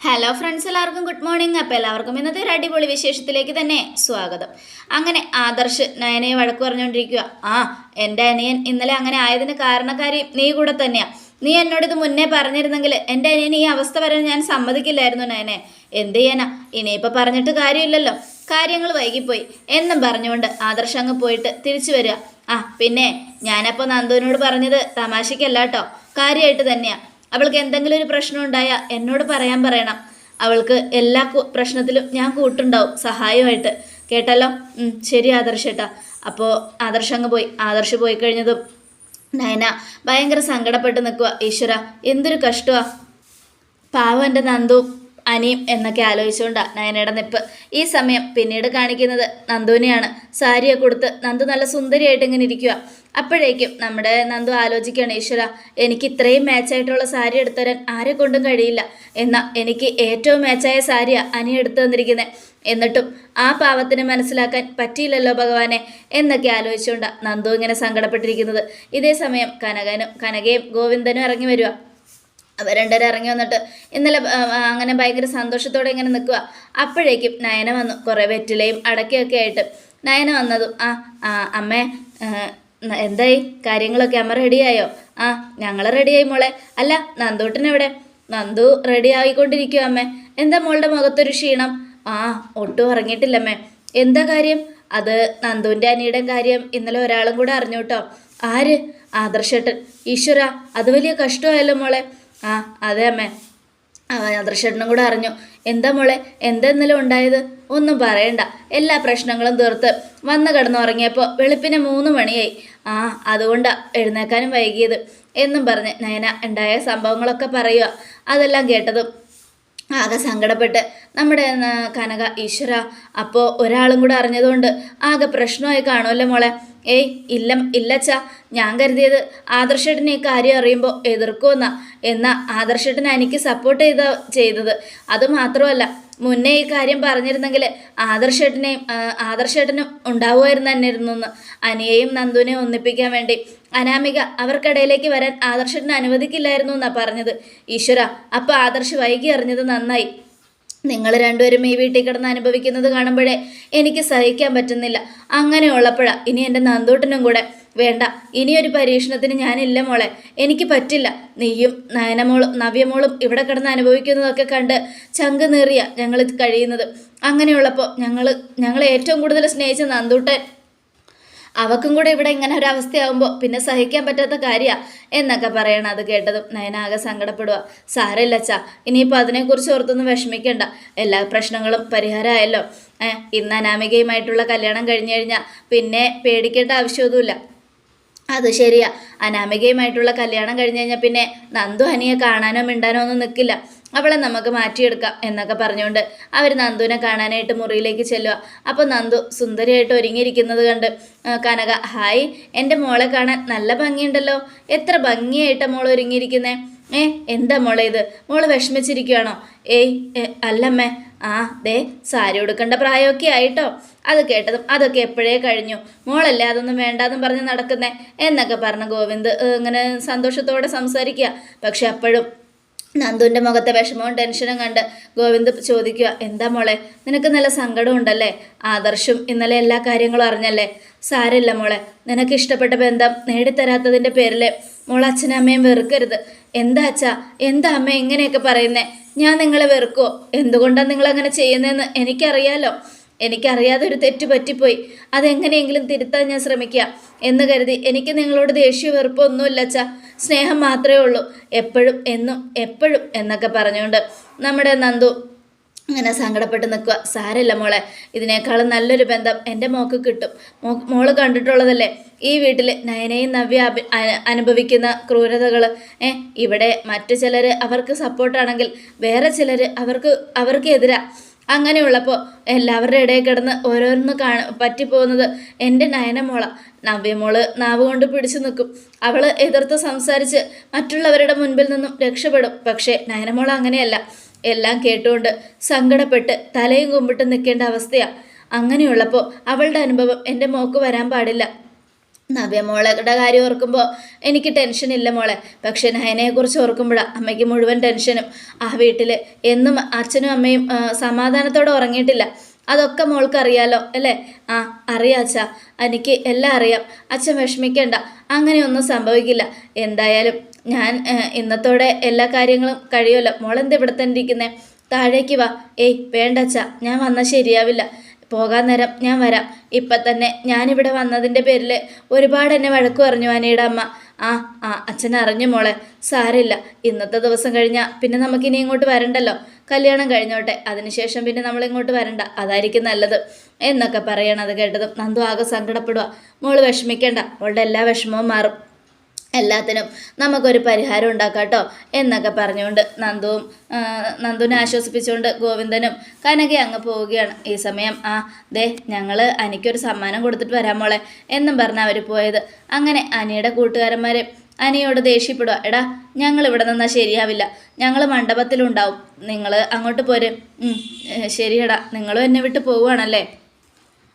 Hello friends എല്ലാവർക്കും good morning അപ്പോൾ എല്ലാവർക്കും ഇന്നത്തെ ഒരു അടിപൊളി വിശേഷത്തിലേക്ക് തന്നെ സ്വാഗതം. അങ്ങനെ ആദർശ് നയനയെ വഴക്ക് പറഞ്ഞുകൊണ്ടിരിക്കുക. ആ എന്റെ അനിയൻ ഇന്നലെ അങ്ങനെ ആയതിന് കാരണക്കാരി നീ കൂടെ തന്നെയാണ് നീ എന്നോട് ഇത് മുന്നേ പറഞ്ഞിരുന്നെങ്കിൽ എന്റെ അനിയൻ ഈ അവസ്ഥ വരാൻ ഞാൻ സമ്മതിക്കില്ലായിരുന്നു നയനെ. എന്ത് ചെയ്യാനാ? ഇനിയിപ്പോൾ പറഞ്ഞിട്ട് കാര്യമില്ലല്ലോ. കാര്യങ്ങൾ വൈകിപ്പോയി. എന്നും പറഞ്ഞുകൊണ്ട് ആദർശ് അങ്ങ് പോയിട്ട് തിരിച്ചു വരിക. ആ പിന്നെ ഞാനപ്പോൾ നന്ദുവിനോട് പറഞ്ഞത് തമാശയ്ക്കല്ല കേട്ടോ. കാര്യമായിട്ട് തന്നെയാ. അവൾക്ക് എന്തെങ്കിലും ഒരു പ്രശ്നം ഉണ്ടായാൽ എന്നോട് പറയാൻ പറയണം. അവൾക്ക് എല്ലാ പ്രശ്നത്തിലും ഞാൻ കൂട്ടുണ്ടാവും സഹായമായിട്ട്. കേട്ടല്ലോ? ശരി ആദർശേട്ടാ. അപ്പോൾ ആദർശ് അങ്ങ് പോയി. ആദർശ് പോയി കഴിഞ്ഞതും നയന ഭയങ്കര സങ്കടപ്പെട്ട് നിൽക്കുക ഈശ്വര എന്തൊരു കഷ്ടമാണ് പാവം എന്റെ നന്ദു. അനിയും എന്നൊക്കെ ആലോചിച്ചുകൊണ്ടാണ് നയനയുടെ നിപ്പ്. ഈ സമയം പിന്നീട് കാണിക്കുന്നത് നന്ദുവിനെയാണ്. സാരിയെ കൊടുത്ത് നന്ദു നല്ല സുന്ദരിയായിട്ട് ഇങ്ങനെ ഇരിക്കുക അപ്പോഴേക്കും നമ്മുടെ നന്ദു ആലോചിക്കുകയാണ് ഈശ്വര എനിക്ക് ഇത്രയും മാച്ചായിട്ടുള്ള സാരി എടുത്തു തരാൻ ആരെ കൊണ്ടും കഴിയില്ല. എന്നാൽ എനിക്ക് ഏറ്റവും മാച്ചായ സാരിയാണ് അനി എടുത്തു തന്നിരിക്കുന്നത് എന്നിട്ടും ആ പാവത്തിനെ മനസ്സിലാക്കാൻ പറ്റിയില്ലല്ലോ ഭഗവാനെ എന്നൊക്കെ ആലോചിച്ചുകൊണ്ടാണ് നന്ദു ഇങ്ങനെ സങ്കടപ്പെട്ടിരിക്കുന്നത്. ഇതേ സമയം കനകനും കനകയും ഗോവിന്ദനും ഇറങ്ങി വരിക അവർ രണ്ടുപേരും ഇറങ്ങി വന്നിട്ട് ഇന്നലെ അങ്ങനെ ഭയങ്കര സന്തോഷത്തോടെ ഇങ്ങനെ നിൽക്കുക. അപ്പോഴേക്കും നയന വന്നു. കുറേ വെറ്റിലയും അടക്കയൊക്കെ ആയിട്ട്. നയന വന്നതും ആ അമ്മേ എന്തായി? കാര്യങ്ങളൊക്കെ അമ്മ റെഡിയായോ? ആ ഞങ്ങൾ റെഡിയായി മോളെ. അല്ല നന്ദൂട്ടൻ എവിടെ നന്ദു റെഡി ആയിക്കൊണ്ടിരിക്കുക അമ്മേ. എന്താ മോളുടെ മുഖത്തൊരു ക്ഷീണം? ആ ഒട്ടും ഉറങ്ങിയിട്ടില്ലമ്മേ. എന്താ കാര്യം? അത് നന്ദുവിന്റെ അനിയുടെ കാര്യം ഇന്നലെ ഒരാളും കൂടെ അറിഞ്ഞു കേട്ടോ. ആര്? ആദർശേട്ടൻ. ഈശ്വര അത് വലിയ കഷ്ടമായല്ലോ മോളെ. ആ അതെ അമ്മേ. ആദർശേട്ടനും കൂടെ അറിഞ്ഞു. എന്താ മോളെ എന്താ ഇന്നലെ ഉണ്ടായത്? ഒന്നും പറയണ്ട. എല്ലാ പ്രശ്നങ്ങളും തീർത്ത് വന്ന് കിടന്നുറങ്ങിയപ്പോൾ വെളുപ്പിന് മൂന്ന് മണിയായി. ആ അതുകൊണ്ടാണ് എഴുന്നേക്കാനും വൈകിയത്. എന്നും പറഞ്ഞ് നയന ഉണ്ടായ സംഭവങ്ങളൊക്കെ പറയുക അതെല്ലാം കേട്ടതും ആകെ സങ്കടപ്പെട്ട് നമ്മുടെ കനക ഈശ്വര അപ്പോൾ ഒരാളും കൂടെ അറിഞ്ഞതുകൊണ്ട് ആകെ പ്രശ്നമായി കാണുമല്ലോ മോളെ? ഏയ് ഇല്ല ഇല്ലച്ച. ഞാൻ കരുതിയത് ആദർശേട്ടനെ ഈ കാര്യം അറിയുമ്പോൾ എതിർക്കുമെന്നാ. എന്നാൽ ആദർശേട്ടൻ എനിക്ക് സപ്പോർട്ട് ചെയ്ത ചെയ്തത്. അത് മാത്രമല്ല മുന്നേ ഈ കാര്യം പറഞ്ഞിരുന്നെങ്കിൽ ആദർശേട്ടനെയും ആദർശേട്ടനും ഉണ്ടാവുമായിരുന്നു തന്നെയിരുന്നു എന്ന്. അനിയെയും നന്ദുവിനെയും ഒന്നിപ്പിക്കാൻ വേണ്ടി അനാമിക അവർക്കിടയിലേക്ക് വരാൻ ആദർശേട്ടനെ അനുവദിക്കില്ലായിരുന്നു എന്നാ പറഞ്ഞത്. ഈശ്വര അപ്പൊ ആദർശ് വൈകി അറിഞ്ഞത് നന്നായി. നിങ്ങൾ രണ്ടുപേരും ഈ വീട്ടിൽ കിടന്ന് അനുഭവിക്കുന്നത് കാണുമ്പോഴേ എനിക്ക് സഹിക്കാൻ പറ്റുന്നില്ല. അങ്ങനെയുള്ളപ്പോഴാ ഇനി എന്റെ നന്ദൂട്ടനും കൂടെ. വേണ്ട ഇനിയൊരു പരീക്ഷണത്തിന് ഞാനില്ല മോളെ. എനിക്ക് പറ്റില്ല. നീയും നയനമോളും നവ്യമോളും ഇവിടെ കിടന്ന് അനുഭവിക്കുന്നതൊക്കെ കണ്ട് ചങ്ക് നേറിയ ഞങ്ങൾ കഴിയുന്നത്. അങ്ങനെയുള്ളപ്പോൾ ഞങ്ങൾ ഞങ്ങളെ ഏറ്റവും കൂടുതൽ സ്നേഹിച്ച നന്ദൂട്ടൻ അവക്കും കൂടെ ഇവിടെ ഇങ്ങനെ ഒരു അവസ്ഥയാകുമ്പോൾ പിന്നെ സഹിക്കാൻ പറ്റാത്ത കാര്യമാണ് എന്നൊക്കെ പറയണം അത് കേട്ടതും. നയനാകെ സങ്കടപ്പെടുക സാരമില്ലച്ചാ ഇനിയിപ്പോൾ അതിനെക്കുറിച്ച് ഓർത്തൊന്നും വിഷമിക്കേണ്ട. എല്ലാ പ്രശ്നങ്ങളും പരിഹാരമായല്ലോ. ഏഹ് ഇന്ന് അനാമികയുമായിട്ടുള്ള കല്യാണം കഴിഞ്ഞു കഴിഞ്ഞാൽ പിന്നെ പേടിക്കേണ്ട ആവശ്യമൊന്നുമില്ല. അത് ശരിയാ. അനാമികയുമായിട്ടുള്ള കല്യാണം കഴിഞ്ഞു കഴിഞ്ഞാൽ പിന്നെ നന്ദു ഹനിയെ കാണാനോ മിണ്ടാനോ ഒന്നും നിൽക്കില്ല അവളെ നമുക്ക് മാറ്റിയെടുക്കാം എന്നൊക്കെ പറഞ്ഞുകൊണ്ട് അവർ നന്ദുവിനെ കാണാനായിട്ട് മുറിയിലേക്ക് ചെല്ലുക. അപ്പോൾ നന്ദു സുന്ദരിയായിട്ട് ഒരുങ്ങിയിരിക്കുന്നത് കണ്ട് കനക ഹായ് എന്റെ മോളെ കാണാൻ നല്ല ഭംഗിയുണ്ടല്ലോ. എത്ര ഭംഗിയായിട്ടാണ് മോൾ ഒരുങ്ങിയിരിക്കുന്നേ. ഏ എന്താ മോളെ ഇത്? മോൾ വിഷമിച്ചിരിക്കുകയാണോ ഏയ് അല്ലമ്മേ. ആ ദേ സാരി ഉടുക്കേണ്ട പ്രായമൊക്കെ ആയിട്ടോ. അത് കേട്ടതും അതൊക്കെ എപ്പോഴേ കഴിഞ്ഞു. മോളല്ലേ അതൊന്നും വേണ്ടാന്നും പറഞ്ഞ് നടക്കുന്നേ. എന്നൊക്കെ പറഞ്ഞ് ഗോവിന്ദ് ഇങ്ങനെ സന്തോഷത്തോടെ സംസാരിക്കുക. പക്ഷെ അപ്പോഴും നന്ദുവിന്റെ മുഖത്തെ വിഷമവും ടെൻഷനും കണ്ട് ഗോവിന്ദ് ചോദിക്കുക എന്താ മോളെ? നിനക്ക് നല്ല സങ്കടം ഉണ്ടല്ലേ ആദർശും ഇന്നലെ എല്ലാ കാര്യങ്ങളും അറിഞ്ഞല്ലേ? സാരമില്ല മോളെ. നിനക്ക് ഇഷ്ടപ്പെട്ട ബന്ധം നേടിത്തരാത്തതിന്റെ പേരിൽ മോൾ അച്ഛനും അമ്മയും വെറുക്കരുത്. എന്താ അച്ഛാ? എന്താ അമ്മ എങ്ങനെയൊക്കെ പറയുന്നേ? ഞാൻ നിങ്ങളെ വെറുക്കുമോ എന്തുകൊണ്ടാണ് നിങ്ങളങ്ങനെ ചെയ്യുന്നതെന്ന് എനിക്കറിയാലോ. എനിക്കറിയാതെ ഒരു തെറ്റ് പറ്റിപ്പോയി. അതെങ്ങനെയെങ്കിലും തിരുത്താൻ ഞാൻ ശ്രമിക്കുക. എന്ന് കരുതി എനിക്ക് നിങ്ങളോട് ദേഷ്യ വെറുപ്പൊന്നുമില്ല അച്ഛാ. സ്നേഹം മാത്രമേ ഉള്ളൂ. എപ്പോഴും എന്നും എപ്പോഴും എന്നൊക്കെ പറഞ്ഞുകൊണ്ട് നമ്മുടെ നന്ദു അങ്ങനെ സങ്കടപ്പെട്ട് നിൽക്കുക. സാരമില്ല മോളെ ഇതിനേക്കാളും നല്ലൊരു ബന്ധം എന്റെ മോക്ക് കിട്ടും. മോ മോൾ കണ്ടിട്ടുള്ളതല്ലേ? ഈ വീട്ടിൽ നയനയും നവ്യ അനുഭവിക്കുന്ന ക്രൂരതകൾ ഏ ഇവിടെ മറ്റു ചിലർ അവർക്ക് സപ്പോർട്ടാണെങ്കിൽ വേറെ ചിലർ അവർക്ക് അവർക്ക് എതിരാ അങ്ങനെയുള്ളപ്പോൾ എല്ലാവരുടെ ഇടയിൽ കിടന്ന് ഓരോന്ന് കാണ പറ്റിപ്പോകുന്നത് എന്റെ നയനമോള. നവ്യമോൾ നാവ് കൊണ്ട് പിടിച്ചു നിൽക്കും. അവൾ എതിർത്ത് സംസാരിച്ച് മറ്റുള്ളവരുടെ മുൻപിൽ നിന്നും രക്ഷപ്പെടും. പക്ഷേ നയനമോള അങ്ങനെയല്ല. എല്ലാം കേട്ടുകൊണ്ട് സങ്കടപ്പെട്ട് തലയും കുമ്പിട്ട് നിൽക്കേണ്ട അവസ്ഥയാണ് അങ്ങനെയുള്ളപ്പോൾ അവളുടെ അനുഭവം എന്റെ മോക്ക് വരാൻ പാടില്ല. നവ്യമോളുടെ കാര്യം ഓർക്കുമ്പോൾ എനിക്ക് ടെൻഷനില്ല മോളെ. പക്ഷെ നയനയെക്കുറിച്ച് ഓർക്കുമ്പോഴാണ് അമ്മയ്ക്ക് മുഴുവൻ ടെൻഷനും ആ വീട്ടിൽ എന്നും അച്ഛനും അമ്മയും സമാധാനത്തോടെ ഉറങ്ങിയിട്ടില്ല. അതൊക്കെ മോൾക്ക് അറിയാലോ അല്ലേ? ആ അറിയാം അച്ഛാ. എനിക്ക് എല്ലാം അറിയാം. അച്ഛൻ വിഷമിക്കേണ്ട. അങ്ങനെയൊന്നും സംഭവിക്കില്ല. എന്തായാലും ഞാൻ ഇന്നത്തോടെ എല്ലാ കാര്യങ്ങളും കഴിയുമല്ലോ. മോളെന്ത് ഇവിടെ തന്നെ ഇരിക്കുന്നേ? താഴേക്ക് വാ. ഏയ് വേണ്ട അച്ഛാ. ഞാൻ വന്നാൽ ശരിയാവില്ല. പോകാൻ നേരം ഞാൻ വരാം. ഇപ്പം തന്നെ ഞാനിവിടെ വന്നതിന്റെ പേരിൽ ഒരുപാട് എന്നെ വഴക്ക് പറഞ്ഞു അനയുടെ അമ്മ. ആ ആ അച്ഛൻ അറിഞ്ഞു മോളെ. സാരില്ല ഇന്നത്തെ ദിവസം കഴിഞ്ഞാൽ പിന്നെ നമുക്കിനി ഇങ്ങോട്ട് വരണ്ടല്ലോ. കല്യാണം കഴിഞ്ഞോട്ടെ. അതിനുശേഷം പിന്നെ നമ്മൾ ഇങ്ങോട്ട് വരണ്ട. അതായിരിക്കും നല്ലത്. എന്നൊക്കെ പറയണത് കേട്ടതും. നന്ദു ആകെ സങ്കടപ്പെടുക മോൾ വിഷമിക്കേണ്ട. അവളുടെ എല്ലാ വിഷമവും മാറും. എല്ലാത്തിനും നമുക്കൊരു പരിഹാരം ഉണ്ടാക്കാം കേട്ടോ എന്നൊക്കെ പറഞ്ഞുകൊണ്ട് നന്ദുവും നന്ദുവിനെ ആശ്വസിപ്പിച്ചുകൊണ്ട് ഗോവിന്ദനും കനക അങ്ങ് പോവുകയാണ്. ഈ സമയം ആ ദേ ഞങ്ങൾ അനിക്കൊരു സമ്മാനം കൊടുത്തിട്ട് വരാം മോളെ എന്നും പറഞ്ഞ് അവർ പോയത്. അങ്ങനെ അനിയുടെ കൂട്ടുകാരന്മാരെ അനിയോട് ദേഷ്യപ്പെടുക എടാ ഞങ്ങൾ ഇവിടെ നിന്നാൽ ശരിയാവില്ല. ഞങ്ങൾ മണ്ഡപത്തിലുണ്ടാവും. നിങ്ങൾ അങ്ങോട്ട് പോര്. ശരിയടാ. നിങ്ങളും എന്നെ വിട്ട് പോവുകയാണല്ലേ?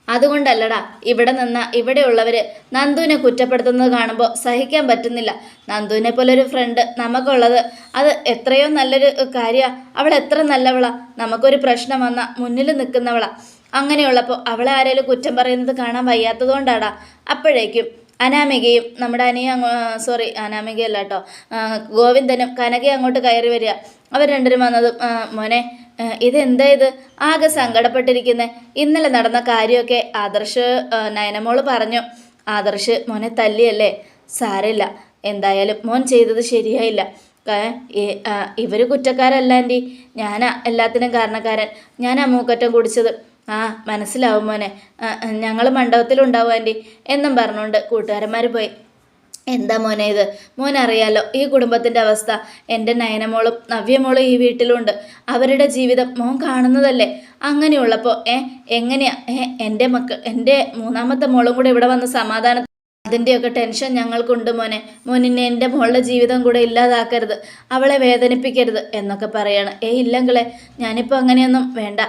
അതുകൊണ്ടല്ലടാ ഇവിടെ നിന്ന ഇവിടെയുള്ളവർ നന്ദുവിനെ കുറ്റപ്പെടുത്തുന്നത് കാണുമ്പോൾ സഹിക്കാൻ പറ്റുന്നില്ല. നന്ദുവിനെ പോലെ ഒരു ഫ്രണ്ട് നമുക്കുള്ളത്. അത് എത്രയോ നല്ലൊരു കാര്യമാണ് അവൾ എത്ര നല്ലവളാ. നമുക്കൊരു പ്രശ്നം വന്ന മുന്നിൽ നിൽക്കുന്നവളാ. അങ്ങനെയുള്ളപ്പോൾ അവളെ ആരെങ്കിലും കുറ്റം പറയുന്നത് കാണാൻ വയ്യാത്തതുകൊണ്ടാടാ. അപ്പോഴേക്കും അനാമികയും നമ്മുടെ അനിയ സോറി അനാമികയല്ല കേട്ടോ. ഗോവിന്ദനും കനകയും അങ്ങോട്ട് കയറി വരിക. അവർ രണ്ടുപേരും വന്നതും മോനെ ഇതെന്താ ഇത്? ആകെ സങ്കടപ്പെട്ടിരിക്കുന്നത് ഇന്നലെ നടന്ന കാര്യമൊക്കെ ആദർശ് നയനമോൾ പറഞ്ഞു. ആദർശ് മോനെ തല്ലിയല്ലേ? സാരമില്ല. എന്തായാലും മോൻ ചെയ്തത് ശരിയായില്ല. ഇവർ കുറ്റക്കാരല്ല ഞാനാ എല്ലാത്തിനും കാരണക്കാരൻ. ഞാനാ മൂക്കറ്റം കുടിച്ചത്. ആ മനസ്സിലാവും മോനെ. ഞങ്ങൾ മണ്ഡപത്തിലുണ്ടാവും ആന്റി എന്നും പറഞ്ഞുകൊണ്ട് കൂട്ടുകാരന്മാർ പോയി. എന്താ മോനെ ഇത്? മോൻ അറിയാലോ ഈ കുടുംബത്തിന്റെ അവസ്ഥ. എന്റെ നയനമോളും നവ്യമോളും ഈ വീട്ടിലുണ്ട്. അവരുടെ ജീവിതം മോൻ കാണുന്നതല്ലേ? അങ്ങനെയുള്ളപ്പോൾ ഏ എങ്ങനെയാ? ഏ എന്റെ മക്കൾ എന്റെ മൂന്നാമത്തെ മോളും കൂടെ ഇവിടെ വന്ന് സമാധാനം അതിന്റെയൊക്കെ ടെൻഷൻ ഞങ്ങൾക്കുണ്ട് മോനെ. മോനിന് എന്റെ മോളുടെ ജീവിതം കൂടെ ഇല്ലാതാക്കരുത്. അവളെ വേദനിപ്പിക്കരുത് എന്നൊക്കെ പറയാണ്. ഏയ് ഇല്ലെങ്കിലേ ഞാനിപ്പോൾ അങ്ങനെയൊന്നും വേണ്ട.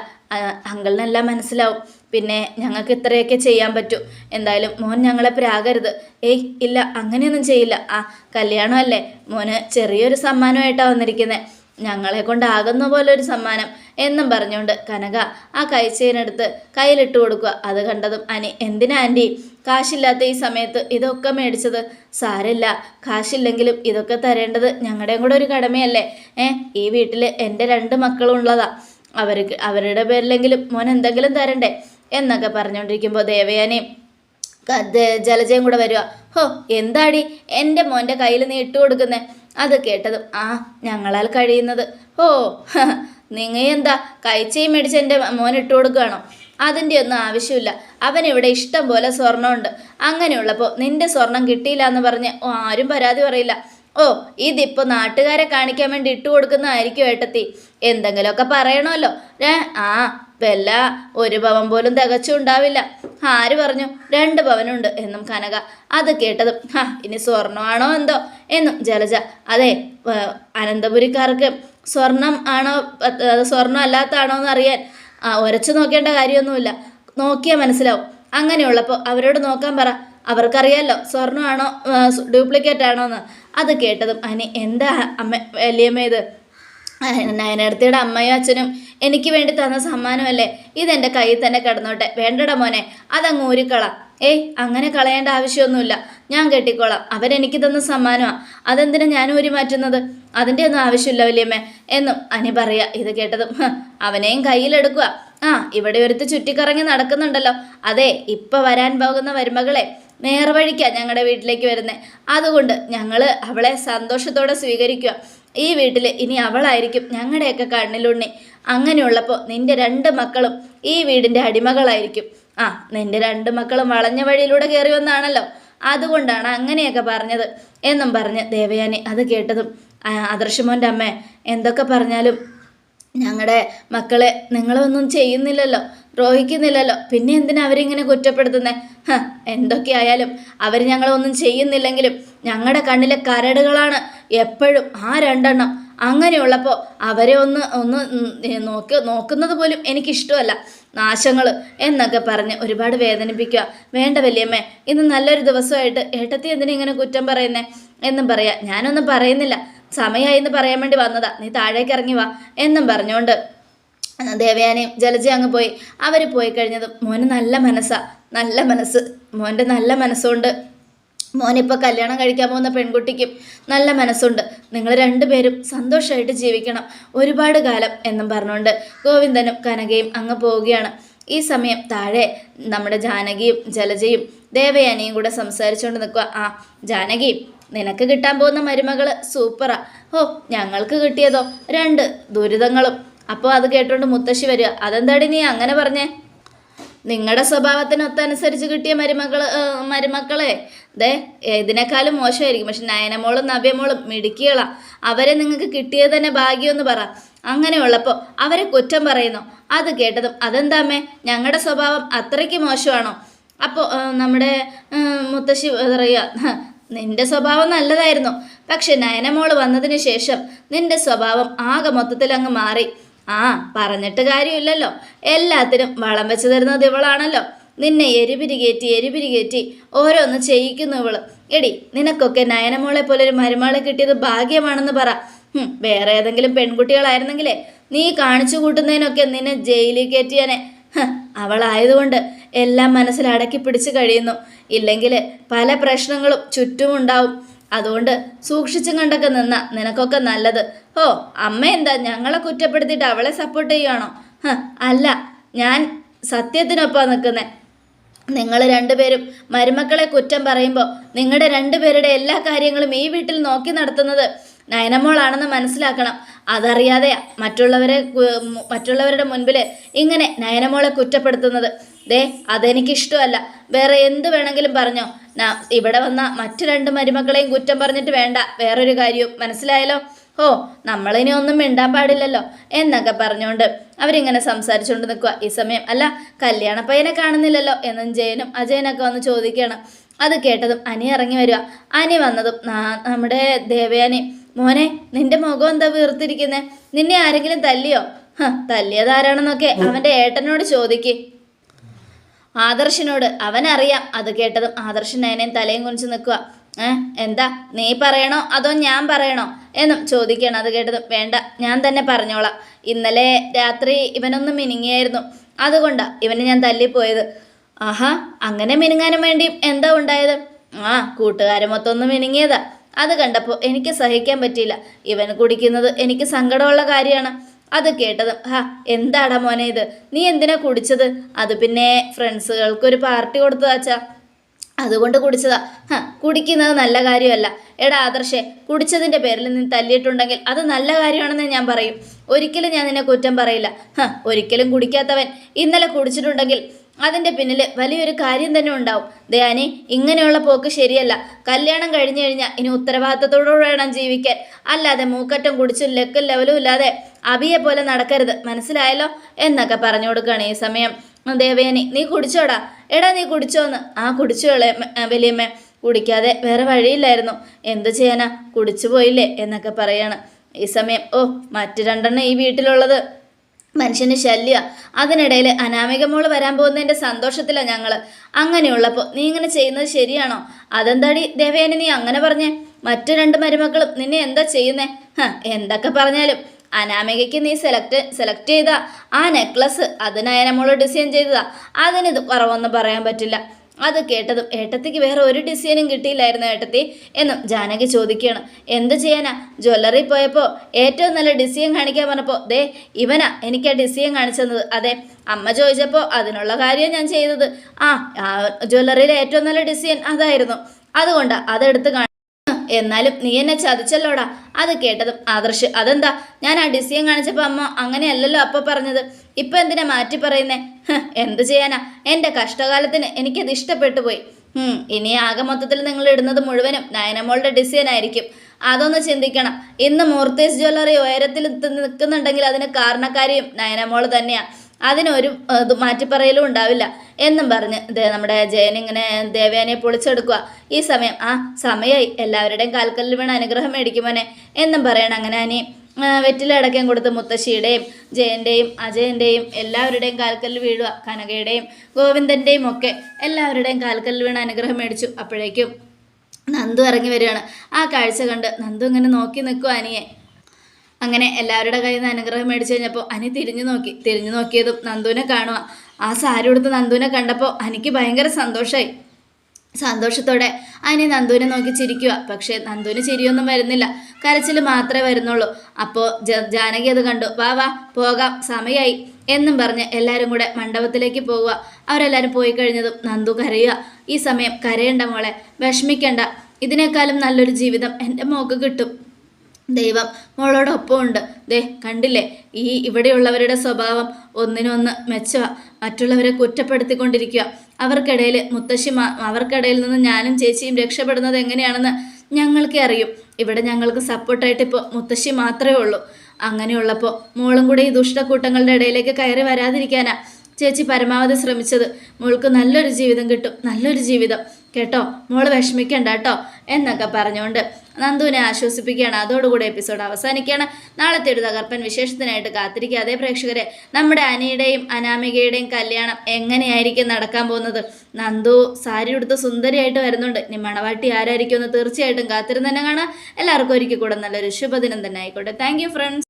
അങ്കിളിനെല്ലാം മനസ്സിലാവും. പിന്നെ ഞങ്ങൾക്ക് ഇത്രയൊക്കെ ചെയ്യാൻ പറ്റൂ. എന്തായാലും മോൻ ഞങ്ങളെ പ്രാകരുത്. ഏയ് ഇല്ല അങ്ങനെയൊന്നും ചെയ്യില്ല. ആ കല്യാണമല്ലേ മോന് ചെറിയൊരു സമ്മാനമായിട്ടാണ് വന്നിരിക്കുന്നത് ഞങ്ങളെ കൊണ്ടാകുന്ന പോലെ ഒരു സമ്മാനം എന്നും പറഞ്ഞുകൊണ്ട് കനക ആ കൈച്ചേനെടുത്ത് കയ്യിലിട്ട് കൊടുക്കുക. അത് കണ്ടതും അനി എന്തിനാ ആന്റി കാശില്ലാത്ത ഈ സമയത്ത് ഇതൊക്കെ മേടിച്ചത്? സാരമില്ല. കാശില്ലെങ്കിലും ഇതൊക്കെ തരേണ്ടത് ഞങ്ങളുടെയും കൂടെ ഒരു കടമയല്ലേ? ഏ ഈ വീട്ടിൽ എന്റെ രണ്ട് മക്കളും ഉള്ളതാ അവർക്ക് അവരുടെ പേരിലെങ്കിലും മോൻ എന്തെങ്കിലും തരണ്ടേ? എന്നൊക്കെ പറഞ്ഞുകൊണ്ടിരിക്കുമ്പോൾ ദേവയാനെ ജലജയം കൂടെ വരിക ഹോ എന്താടി? എന്റെ മോന്റെ കയ്യിൽ നീ ഇട്ട് കൊടുക്കുന്നേ. അത് കേട്ടതും ആ ഞങ്ങളാൽ കഴിയുന്നത്. ഓ നിങ്ങൾ എന്താ? കൈച്ചയും മേടിച്ച് എന്റെ മോൻ ഇട്ട് കൊടുക്കുകയാണോ അതിന്റെ ഒന്നും ആവശ്യമില്ല. അവനിവിടെ ഇഷ്ടം പോലെ സ്വർണമുണ്ട്. അങ്ങനെയുള്ളപ്പോൾ നിന്റെ സ്വർണം കിട്ടിയില്ല എന്ന് പറഞ്ഞ് ആരും പരാതി പറയില്ല. ഓ ഇതിപ്പോൾ നാട്ടുകാരെ കാണിക്കാൻ വേണ്ടി ഇട്ടു കൊടുക്കുന്നതായിരിക്കും ഏട്ടത്തി. എന്തെങ്കിലുമൊക്കെ പറയണമല്ലോ. ആ വല്ല ഒരു ഭവൻ പോലും തികച്ചു ഉണ്ടാവില്ല. ആര് പറഞ്ഞു? രണ്ട് ഭവനുണ്ട് എന്നും കനക. അത് കേട്ടതും ഹാ ഇനി സ്വർണമാണോ എന്തോ എന്നും ജലജ. അതെ അനന്തപുരിക്കാർക്ക് സ്വർണം ആണോ സ്വർണം അല്ലാത്താണോ എന്ന് അറിയാൻ ഉരച്ചു നോക്കേണ്ട കാര്യമൊന്നുമില്ല. നോക്കിയാൽ മനസ്സിലാവും. അങ്ങനെയുള്ളപ്പോൾ അവരോട് നോക്കാൻ പറ. അവർക്കറിയാലോ സ്വർണമാണോ ഡ്യൂപ്ലിക്കേറ്റ് ആണോ എന്ന് അത് കേട്ടതും അനി എന്താ അമ്മ വലിയമ്മ ഇത്? നയനടത്തിയുടെ അമ്മയും അച്ഛനും എനിക്ക് വേണ്ടി തന്ന സമ്മാനമല്ലേ? ഇതെന്റെ കയ്യിൽ തന്നെ കിടന്നോട്ടെ. വേണ്ടട മോനെ അതങ്ങ് ഊരിക്കള. ഏയ് അങ്ങനെ കളയേണ്ട ആവശ്യമൊന്നുമില്ല. ഞാൻ കെട്ടിക്കോളാം. അവരെനിക്ക് തന്ന സമ്മാനമാണ് അതെന്തിനാ ഞാൻ ഊരി മാറ്റുന്നത്? അതിന്റെ ഒന്നും ആവശ്യമില്ല വലിയമ്മേ. എന്നും അനി പറയുക ഇത് കേട്ടതും "ഹ്, അവനെയും കയ്യിലെടുക്കുക ആ ഇവിടെ ഒരുത്ത് ചുറ്റിക്കറങ്ങി നടക്കുന്നുണ്ടല്ലോ. അതെ ഇപ്പം വരാൻ പോകുന്ന മരുമകളെ നേർവഴിക്കാ ഞങ്ങളുടെ വീട്ടിലേക്ക് വരുന്നത് അതുകൊണ്ട് ഞങ്ങൾ അവളെ സന്തോഷത്തോടെ സ്വീകരിക്കുക. ഈ വീട്ടിൽ ഇനി അവളായിരിക്കും ഞങ്ങളുടെയൊക്കെ കണ്ണിലുണ്ണി. അങ്ങനെയുള്ളപ്പോൾ നിന്റെ രണ്ട് മക്കളും ഈ വീടിന്റെ അടിമകളായിരിക്കും. ആ നിന്റെ രണ്ട് മക്കളും വളഞ്ഞ വഴിയിലൂടെ കയറി വന്നാണല്ലോ. അതുകൊണ്ടാണ് അങ്ങനെയൊക്കെ പറഞ്ഞത് എന്നും പറഞ്ഞ് ദേവയാനി അത് കേട്ടതും. അദർശമോന്റെ അമ്മ എന്തൊക്കെ പറഞ്ഞാലും ഞങ്ങളുടെ മക്കളെ നിങ്ങളൊന്നും ചെയ്യുന്നില്ലല്ലോ. ദ്രോഹിക്കുന്നില്ലല്ലോ. പിന്നെ എന്തിനാ അവരിങ്ങനെ കുറ്റപ്പെടുത്തുന്നത് എന്തൊക്കെയായാലും അവർ ഞങ്ങളൊന്നും ചെയ്യുന്നില്ലെങ്കിലും ഞങ്ങളുടെ കണ്ണിലെ കരടുകളാണ് എപ്പോഴും ആ രണ്ടെണ്ണം. അങ്ങനെയുള്ളപ്പോൾ അവരെ ഒന്ന് ഒന്ന് നോക്ക് നോക്കുന്നത് പോലും എനിക്കിഷ്ടമല്ല. നാശങ്ങൾ എന്നൊക്കെ പറഞ്ഞ് ഒരുപാട് വേദനിപ്പിക്കുക. വേണ്ട വല്യമ്മേ ഇന്ന് നല്ലൊരു ദിവസമായിട്ട് ഏട്ടത്തി എന്തിനാ ഇങ്ങനെ കുറ്റം പറയുന്നേ? എന്നും പറയാം. ഞാനൊന്നും പറയുന്നില്ല. സമയമായി എന്ന് പറയാൻ വേണ്ടി വന്നതാ. നീ താഴേക്ക് ഇറങ്ങി വാ എന്നും പറഞ്ഞുകൊണ്ട് ദേവയാനയും ജലജ അങ്ങ് പോയി. അവർ പോയി കഴിഞ്ഞത് മോന് നല്ല മനസ്സാ. നല്ല മനസ്സ്. മോന്റെ നല്ല മനസ്സുകൊണ്ട് മോനിപ്പോൾ കല്യാണം കഴിക്കാൻ പോകുന്ന പെൺകുട്ടിക്കും നല്ല മനസ്സുണ്ട്. നിങ്ങൾ രണ്ടുപേരും സന്തോഷമായിട്ട് ജീവിക്കണം. ഒരുപാട് കാലം എന്നും പറഞ്ഞുകൊണ്ട് ഗോവിന്ദനും കനകയും അങ്ങ് പോവുകയാണ്. ഈ സമയം താഴെ നമ്മുടെ ജാനകിയും ജലജയും ദേവയാനിയും കൂടെ സംസാരിച്ചുകൊണ്ട് നിൽക്കുക. ആ ജാനകി നിനക്ക് കിട്ടാൻ പോകുന്ന മരുമകൾ സൂപ്പറാ. ഓ ഞങ്ങൾക്ക് കിട്ടിയതോ? രണ്ട് ദുരിതങ്ങളും. അപ്പോൾ അത് കേട്ടോണ്ട് മുത്തശ്ശി വരിക. അതെന്താടി നീ അങ്ങനെ പറഞ്ഞേ? നിങ്ങളുടെ സ്വഭാവത്തിനൊത്തനുസരിച്ച് കിട്ടിയ മരുമകൾ മരുമക്കളെ. ദേ ഇതിനേക്കാളും മോശമായിരിക്കും. പക്ഷെ നയനമോളും നവ്യമോളും മിടുക്കികളാ. അവരെ നിങ്ങൾക്ക് കിട്ടിയത് തന്നെ ഭാഗ്യമെന്ന് പറ. അങ്ങനെയുള്ളപ്പോൾ അവരെ കുറ്റം പറയുന്നു. അത് കേട്ടതും അതെന്താമേ ഞങ്ങളുടെ സ്വഭാവം അത്രയ്ക്ക് മോശമാണോ? അപ്പോൾ നമ്മുടെ മുത്തശ്ശി പറയുക നിന്റെ സ്വഭാവം നല്ലതായിരുന്നു. പക്ഷെ നയനമോൾ വന്നതിന് ശേഷം നിന്റെ സ്വഭാവം ആകെ മൊത്തത്തിൽ അങ്ങ് മാറി. ആ പറഞ്ഞിട്ട് കാര്യമില്ലല്ലോ. എല്ലാത്തിനും വളം വെച്ച് തരുന്നത് ഇവളാണല്ലോ. നിന്നെ എരിപിരി കയറ്റി എരിപിരി കയറ്റി ഓരോന്ന് ചെയ്യിക്കുന്നു ഇവൾ. എടി നിനക്കൊക്കെ നയനമോളെ പോലെ ഒരു മരുമകളെ കിട്ടിയത് ഭാഗ്യമാണെന്ന് പറ. വേറെ ഏതെങ്കിലും പെൺകുട്ടികളായിരുന്നെങ്കിലേ നീ കാണിച്ചു കൂട്ടുന്നതിനൊക്കെ നിന്നെ ജയിലിൽ കയറ്റിയാനെ അവളായതുകൊണ്ട് എല്ലാം മനസ്സിൽ അടക്കി പിടിച്ച് കഴിയുന്നു. ഇല്ലെങ്കിൽ പല പ്രശ്നങ്ങളും ചുറ്റുമുണ്ടാവും. അതുകൊണ്ട് സൂക്ഷിച്ചും കണ്ടൊക്കെ നിന്ന നിനക്കൊക്കെ നല്ലത്. ഓ അമ്മ എന്താ ഞങ്ങളെ കുറ്റപ്പെടുത്തിയിട്ട് അവളെ സപ്പോർട്ട് ചെയ്യുവാണോ? അല്ല ഞാൻ സത്യത്തിനൊപ്പം നിൽക്കുന്നേ നിങ്ങൾ രണ്ടുപേരും മരുമക്കളെ കുറ്റം പറയുമ്പോൾ നിങ്ങളുടെ രണ്ടുപേരുടെ എല്ലാ കാര്യങ്ങളും ഈ വീട്ടിൽ നോക്കി നടത്തുന്നത് നയനമോളാണെന്ന് മനസ്സിലാക്കണം. അതറിയാതെയാ മറ്റുള്ളവരെ മറ്റുള്ളവരുടെ മുൻപിൽ ഇങ്ങനെ നയനമോളെ കുറ്റപ്പെടുത്തുന്നത്. ദേ അതെനിക്കിഷ്ടമല്ല. വേറെ എന്ത് വേണമെങ്കിലും പറഞ്ഞോ. നാ- ഇവിടെ വന്ന മറ്റു രണ്ട് മരുമക്കളെയും കുറ്റം പറഞ്ഞിട്ട് വേണ്ട. വേറൊരു കാര്യവും മനസ്സിലായല്ലോ? ഓ നമ്മളിനി ഒന്നും മിണ്ടാൻ പാടില്ലല്ലോ എന്നൊക്കെ പറഞ്ഞുകൊണ്ട് അവരിങ്ങനെ സംസാരിച്ചുകൊണ്ട് നിൽക്കുക ഈ സമയം അല്ല കല്യാണ പയ്യനെ കാണുന്നില്ലല്ലോ എന്നും ജയനും അജയനൊക്കെ വന്ന് ചോദിക്കുകയാണ്. അത് കേട്ടതും അനി ഇറങ്ങി വരിക അനി വന്നതും നമ്മുടെ ദേവയാനി മോനെ നിന്റെ മുഖം എന്താ വീർത്തിരിക്കുന്നേ? നിന്നെ ആരെങ്കിലും തല്ലിയോ? തല്ലിയതാരാണെന്നൊക്കെ അവന്റെ ഏട്ടനോട് ചോദിക്ക്. ആദർശിനോട് അവനറിയാം. അത് കേട്ടതും ആദർശൻ നയനയും തലയും കുനിച്ച് നിൽക്കുക എന്താ? നീ പറയണോ? അതോ ഞാൻ പറയണോ? എന്നും ചോദിക്കണം അത് കേട്ടതും വേണ്ട ഞാൻ തന്നെ പറഞ്ഞോളാം. ഇന്നലെ രാത്രി ഇവനൊന്ന് മിനിങ്ങിയായിരുന്നു. അതുകൊണ്ടാ ഇവനെ ഞാൻ തല്ലിപ്പോയത്. ആഹാ അങ്ങനെ മിനുങ്ങാനും വേണ്ടി എന്താ ഉണ്ടായത്? ആ കൂട്ടുകാരൻ മൊത്തം ഒന്ന് മിനുങ്ങിയതാ. അത് കണ്ടപ്പോൾ എനിക്ക് സഹിക്കാൻ പറ്റിയില്ല. ഇവൻ കുടിക്കുന്നത് എനിക്ക് സങ്കടമുള്ള കാര്യമാണ്. അത് കേട്ടത്. ഹാ എന്താടാ മോനെ ഇത്? നീ എന്തിനാ കുടിച്ചത്? അത് പിന്നെ ഫ്രണ്ട്സുകൾക്കൊരു പാർട്ടി കൊടുത്തതാച്ചാ അതുകൊണ്ട് കുടിച്ചതാ. ഹ കുടിക്കുന്നത് നല്ല കാര്യമല്ല. എടാ ആദർശേ കുടിച്ചതിന്റെ പേരിൽ നീ തല്ലിയിട്ടുണ്ടെങ്കിൽ അത് നല്ല കാര്യമാണെന്ന് ഞാൻ പറയും. ഒരിക്കലും ഞാൻ നിന്നെ കുറ്റം പറയില്ല. ഹ ഒരിക്കലും കുടിക്കാത്തവൻ ഇന്നലെ കുടിച്ചിട്ടുണ്ടെങ്കിൽ അതിന്റെ പിന്നിൽ വലിയൊരു കാര്യം തന്നെ ഉണ്ടാവും. ദയാനി ഇങ്ങനെയുള്ള പോക്ക് ശരിയല്ല. കല്യാണം കഴിഞ്ഞു കഴിഞ്ഞാൽ ഇനി ഉത്തരവാദിത്തത്തോടുകൂടെ വേണം ജീവിക്കാൻ. അല്ലാതെ മൂക്കറ്റം കുടിച്ചും ലെക്കും ലെവലും ഇല്ലാതെ അബിയെ പോലെ നടക്കരുത്. മനസ്സിലായല്ലോ? എന്നൊക്കെ പറഞ്ഞു കൊടുക്കുകയാണ് ഈ സമയം. ദേവയാനി നീ കുടിച്ചോടാ? എടാ നീ കുടിച്ചോന്ന്. ആ കുടിച്ചു വലിയമ്മ. കുടിക്കാതെ വേറെ വഴിയില്ലായിരുന്നു. എന്തു ചെയ്യാനാ? കുടിച്ചു പോയില്ലേ? എന്നൊക്കെ പറയാണ് ഈ സമയം. ഓ മറ്റു രണ്ടെണ്ണം ഈ വീട്ടിലുള്ളത്. മനുഷ്യന് ശല്യ. അതിനിടയിൽ അനാമിക മോൾ വരാൻ പോകുന്നതിന്റെ സന്തോഷത്തിലാണ് ഞങ്ങൾ അങ്ങനെയുള്ളപ്പോൾ നീ ഇങ്ങനെ ചെയ്യുന്നത് ശരിയാണോ? അതെന്താടി ദേവയാനി നീ അങ്ങനെ പറഞ്ഞേ? മറ്റു രണ്ട് മരുമക്കളും നിന്നെ എന്താ ചെയ്യുന്നേ? എന്തൊക്കെ പറഞ്ഞാലും. അനാമികയ്ക്ക് നീ സെലക്ട് സെലക്ട് ചെയ്ത. ആ നെക്ലസ് അത് നയനമോൾ ഡിസൈൻ ചെയ്തതാ. അതിനിത് കുറവൊന്നും പറയാൻ പറ്റില്ല. അത് കേട്ടതും ഏട്ടത്തിക്ക് വേറെ ഒരു ഡിസൈനും കിട്ടിയില്ലായിരുന്നു ഏട്ടത്തി എന്നും ജാനകി ചോദിക്കുകയാണ്. എന്ത് ചെയ്യാനാ? ജ്വല്ലറി പോയപ്പോൾ ഏറ്റവും നല്ല ഡിസൈൻ കാണിക്കാൻ പറഞ്ഞപ്പോൾ ദേ ഇവനാ എനിക്ക് ആ ഡിസൈൻ കാണിച്ചത് അതെ അമ്മ ചോദിച്ചപ്പോൾ അതിനുള്ള കാര്യം ഞാൻ ചെയ്തത്. ആ ജ്വല്ലറിയിലെ ഏറ്റവും നല്ല ഡിസൈൻ അതായിരുന്നു. അതുകൊണ്ട് അതെടുത്ത് കാണി എന്നാലും നീ എന്നെ ചതിച്ചല്ലോടാ? അത് കേട്ടതും ആദർശ് അതെന്താ? ഞാൻ ആ ഡിസൈൻ കാണിച്ചപ്പോൾ അമ്മ അങ്ങനെയല്ലല്ലോ അപ്പോൾ പറഞ്ഞത്. ഇപ്പൊ എന്തിനാ മാറ്റി പറയുന്നേ? എന്ത് ചെയ്യാനാ? എന്റെ കഷ്ടകാലത്തിന് എനിക്കത് ഇഷ്ടപ്പെട്ടു പോയി. ഇനി ആകെ മൊത്തത്തിൽ നിങ്ങൾ ഇടുന്നത് മുഴുവനും നയനമോളുടെ ഡിസൈൻ ആയിരിക്കും. അതൊന്ന് ചിന്തിക്കണം. ഇന്ന് മൂർത്തേസ് ജ്വല്ലറി ഉയരത്തിൽ നിൽക്കുന്നുണ്ടെങ്കിൽ അതിന് കാരണക്കാരിയും നയനമോൾ തന്നെയാ. അതിനൊരു ഇത് മാറ്റിപ്പറയലും ഉണ്ടാവില്ല. എന്നും പറഞ്ഞ് നമ്മുടെ ഇങ്ങനെ ദേവയാനെ പൊളിച്ചെടുക്കുക ഈ സമയം ആ സമയമായി എല്ലാവരുടെയും കാൽക്കല്ലിൽ വീണ അനുഗ്രഹം മേടിക്കുമോനെ എന്നും പറയണം അങ്ങനെ അനി ആ, വെറ്റില അടക്കം കൊടുത്ത് മുത്തശ്ശിയുടെയും ജയന്റെയും അജയന്റെയും എല്ലാവരുടെയും കാൽക്കൽ വീഴുക കനകയുടെയും ഗോവിന്ദന്റെയും ഒക്കെ എല്ലാവരുടെയും കാൽക്കൽ വീണ അനുഗ്രഹം മേടിച്ചു. അപ്പോഴേക്കും നന്ദു ഇറങ്ങി വരികയാണ്. ആ കാഴ്ച കണ്ട് നന്ദു ഇങ്ങനെ നോക്കി നിൽക്കുക അനിയെ. അങ്ങനെ എല്ലാവരുടെ കയ്യിൽ നിന്ന് അനുഗ്രഹം മേടിച്ചു കഴിഞ്ഞപ്പോൾ അനി തിരിഞ്ഞു നോക്കി. തിരിഞ്ഞു നോക്കിയതും നന്ദുവിനെ കാണുക ആ സാരി ഉടുത്ത് നന്ദുവിനെ കണ്ടപ്പോൾ അനിക്ക് ഭയങ്കര സന്തോഷമായി സന്തോഷത്തോടെ അനി നന്ദുവിനെ നോക്കി ചിരിക്കുക. പക്ഷേ നന്ദുവിന് ചിരിയൊന്നും വരുന്നില്ല. കരച്ചിൽ മാത്രമേ വരുന്നുള്ളൂ. അപ്പോൾ ജാനകി അത് കണ്ടു. വാ വാ പോകാം. സമയമായി എന്നും പറഞ്ഞ് എല്ലാവരും കൂടെ മണ്ഡപത്തിലേക്ക് പോവുക. അവരെല്ലാവരും പോയി കഴിഞ്ഞതും നന്ദു കരയുക. ഈ സമയം കരയണ്ട മോളെ. വിഷമിക്കണ്ട. ഇതിനേക്കാളും നല്ലൊരു ജീവിതം എന്റെ മോക്ക് കിട്ടും. ദൈവം മോളോടൊപ്പം ഉണ്ട് ദേ കണ്ടില്ലേ? ഈ ഇവിടെയുള്ളവരുടെ സ്വഭാവം ഒന്നിനൊന്ന് മെച്ചുക മറ്റുള്ളവരെ കുറ്റപ്പെടുത്തിക്കൊണ്ടിരിക്കുക. അവർക്കിടയിൽ മുത്തശ്ശി അവർക്കിടയിൽ നിന്ന് ഞാനും ചേച്ചിയും രക്ഷപ്പെടുന്നത് എങ്ങനെയാണെന്ന് ഞങ്ങൾക്കേ അറിയും. ഇവിടെ ഞങ്ങൾക്ക് സപ്പോർട്ടായിട്ട് ഇപ്പോൾ മുത്തശ്ശി മാത്രമേ ഉള്ളൂ. അങ്ങനെയുള്ളപ്പോൾ മോളും കൂടെ ഈ ദുഷ്ടക്കൂട്ടങ്ങളുടെ ഇടയിലേക്ക് കയറി വരാതിരിക്കാനാ ചേച്ചി പരമാവധി ശ്രമിച്ചത്. മോൾക്ക് നല്ലൊരു ജീവിതം കിട്ടും. നല്ലൊരു ജീവിതം. കേട്ടോ? മോൾ വിഷമിക്കണ്ട കേട്ടോ? എന്നൊക്കെ പറഞ്ഞുകൊണ്ട് നന്ദുവിനെ ആശ്വസിപ്പിക്കുകയാണ്. അതോടുകൂടി എപ്പിസോഡ് അവസാനിക്കുകയാണ്. നാളത്തെ ഒരു തകർപ്പൻ വിശേഷത്തിനായിട്ട് കാത്തിരിക്കുക. അതേ പ്രേക്ഷകരെ നമ്മുടെ അനിയുടെയും അനാമികയുടെയും കല്യാണം എങ്ങനെയായിരിക്കും നടക്കാൻ പോകുന്നത്? നന്ദു സാരി ഉടുത്ത് സുന്ദരിയായിട്ട് വരുന്നുണ്ട്. ഇനി മണവാട്ടി ആരായിരിക്കും എന്ന് തീർച്ചയായിട്ടും കാത്തിരുന്ന് തന്നെ കാണാം എല്ലാവർക്കും ഒരിക്കൽ കൂടെ നല്ലൊരു ശുഭദിനം തന്നെ ആയിക്കോട്ടെ. Thank friends